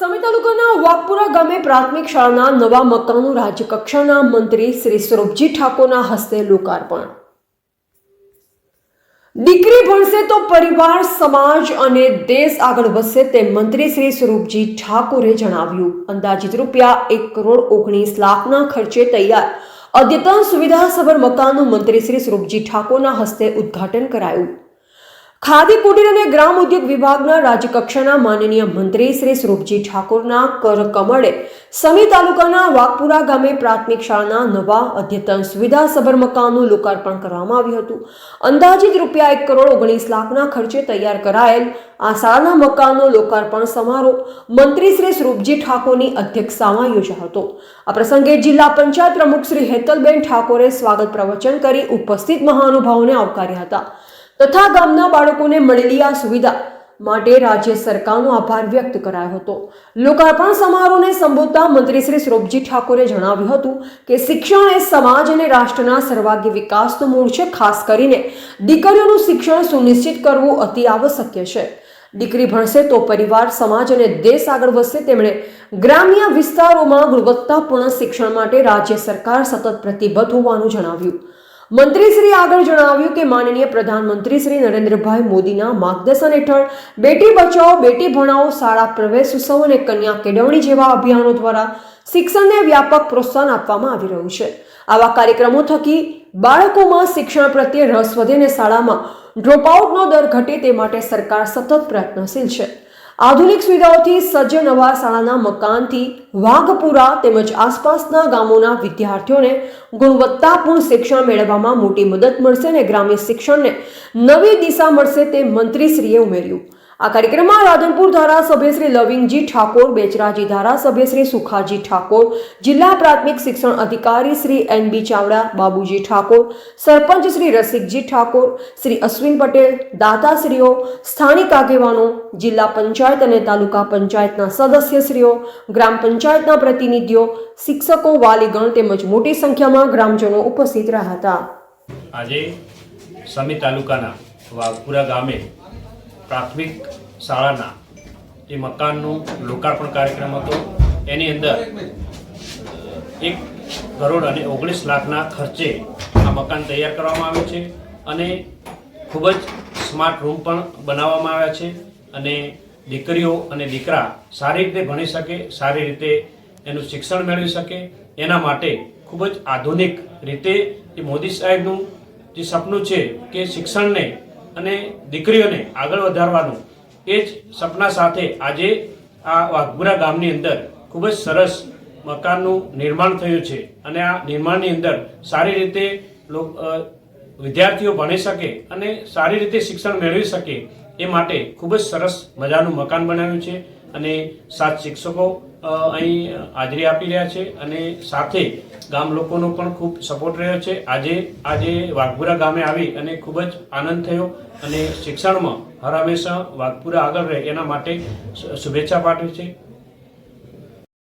સમી તાલુકાના વાઘપુરા ગામે પ્રાથમિક શાળાના નવા મકાનનું રાજ્યકક્ષાના મંત્રી શ્રી સ્વરૂપજી ઠાકોરના હસ્તે લોકાર્પણ. દીકરી ભણશે તો પરિવાર, સમાજ અને દેશ આગળ વધશે તેમ મંત્રી શ્રી સ્વરૂપજી ઠાકોરે જણાવ્યું. અંદાજિત રૂપિયા એક કરોડ ઓગણીસ લાખના ખર્ચે તૈયાર અદ્યતન સુવિધાસભર મકાનનું મંત્રી શ્રી સ્વરૂપજી ઠાકોરના હસ્તે ઉદ્ઘાટન કરાયું. ખાદી કુટીર અને ગ્રામ ઉદ્યોગ વિભાગના રાજ્યકક્ષાના માનનીય મંત્રી શ્રી સ્વરૂપજી ઠાકોરના કર કમળે સમી તાલુકાના વાઘપુરા ગામે પ્રાથમિક શાળાના નવા અદ્યતન સુવિધાસભર મકાનનું લોકાર્પણ કરવામાં આવ્યું હતું. અંદાજિત રૂપિયા એક કરોડ ઓગણીસ લાખના ખર્ચે તૈયાર કરાયેલ આ શાળાના મકાનનો લોકાર્પણ સમારોહ મંત્રી શ્રી સ્વરૂપજી ઠાકોરની અધ્યક્ષતામાં યોજાયો હતો. આ પ્રસંગે જિલ્લા પંચાયત પ્રમુખ શ્રી હેતલબેન ઠાકોરે સ્વાગત પ્રવચન કરી ઉપસ્થિત મહાનુભાવોને આવકાર્યા હતા. તથા ગામના બાળકોને મળેલી આ સુવિધા માટે રાજ્ય સરકારનો આભાર વ્યક્ત કરાયો હતો. લોકાર્પણ સમારોહને સંબોધતા મંત્રી શ્રી સ્વરૂપજી ઠાકોરે જણાવ્યું હતું કે શિક્ષણ એ સમાજ અને રાષ્ટ્રના સર્વાંગી વિકાસનું મૂળ છે. ખાસ કરીને દીકરીઓનું શિક્ષણ સુનિશ્ચિત કરવું અતિ આવશ્યક છે. દીકરી ભણશે તો પરિવાર, સમાજ અને દેશ આગળ વધશે. તેમણે ગ્રામ્ય વિસ્તારોમાં ગુણવત્તાપૂર્ણ શિક્ષણ માટે રાજ્ય સરકાર સતત પ્રતિબદ્ધ હોવાનું જણાવ્યું. મંત્રી શ્રી આગળ જણાવ્યું કે માનનીય પ્રધાનમંત્રી શ્રી નરેન્દ્રભાઈ મોદીના માર્ગદર્શન હેઠળ બેટી બચાવો, બેટી ભણાવો, શાળા પ્રવેશ ઉત્સવ અને કન્યા કેળવણી જેવા અભિયાનો દ્વારા શિક્ષણને વ્યાપક પ્રોત્સાહન આપવામાં આવી રહ્યું છે. આવા કાર્યક્રમો થકી બાળકોમાં શિક્ષણ પ્રત્યે રસ વધે અને શાળામાં ડ્રોપઆઉટનો દર ઘટે તે માટે સરકાર સતત પ્રયત્નશીલ છે. આધુનિક સુવિધાઓથી સજ્જ નવા શાળાના મકાનથી વાઘપુરા તેમજ આસપાસના ગામોના વિદ્યાર્થીઓને ગુણવત્તાપૂર્ણ શિક્ષણ મેળવવામાં મોટી મદદ મળશે અને ગ્રામ્ય શિક્ષણને નવી દિશા મળશે તે મંત્રીશ્રીએ ઉમેર્યું. આ કાર્યક્રમમાં રાધનપુર ધારાસભ્ય શ્રી લવિંગજી ઠાકોર, બેચરાજી ધારાસભ્ય શ્રી સુખાજી ઠાકોર, જિલ્લા પ્રાથમિક શિક્ષણ અધિકારી શ્રી એન બી ચાવડા, બાબુજી ઠાકોર, સરપંચ શ્રી રસિકજી ઠાકોર, શ્રી અશ્વિન પટેલ, દાતાશ્રીઓ, સ્થાનિક આગેવાનો, જિલ્લા પંચાયત અને તાલુકા પંચાયતના સદસ્યશ્રીઓ, ગ્રામ પંચાયતના પ્રતિનિધિઓ, શિક્ષકો, વાલીગણ તેમજ મોટી સંખ્યામાં ગ્રામજનો ઉપસ્થિત રહ્યા હતા. આજે સમી તાલુકાના વાઘપુરા ગામે પ્રાથમિક શાળાના એ મકાનનું લોકાર્પણ કાર્યક્રમ હતો. એની અંદર એક કરોડ અને ઓગણીસ લાખના ખર્ચે આ મકાન તૈયાર કરવામાં આવ્યું છે અને ખૂબ જ સ્માર્ટ રૂમ પણ બનાવવામાં આવ્યા છે અને દીકરીઓ અને દીકરા સારી રીતે ભણી શકે, સારી રીતે એનું શિક્ષણ મેળવી શકે. એના માટે ખૂબ જ આધુનિક રીતે એ મોદી સાહેબનું જે સપનું છે કે શિક્ષણને અને દીકરીઓને આગળ વધારવાનું એ જ સપના સાથે આજે આ વાઘપુરા ગામની અંદર ખૂબ જ સરસ મકાનનું નિર્માણ થયું છે. અને આ નિર્માણની અંદર સારી રીતે વિદ્યાર્થીઓ ભણી શકે અને સારી રીતે શિક્ષણ મેળવી શકે એ માટે ખૂબ જ સરસ મજાનું મકાન બનાવ્યું છે. અને સાત શિક્ષકો અહીં હાજરી આપી રહ્યા છે અને સાથે ગામ લોકોનો પણ ખૂબ સપોર્ટ રહ્યો છે. આજે આજે વાઘપુરા ગામે આવી અને ખૂબ જ આનંદ થયો અને શિક્ષણમાં હર હંમેશા વાઘપુરા આગળ રહે એના માટે શુભેચ્છા પાઠવી છે.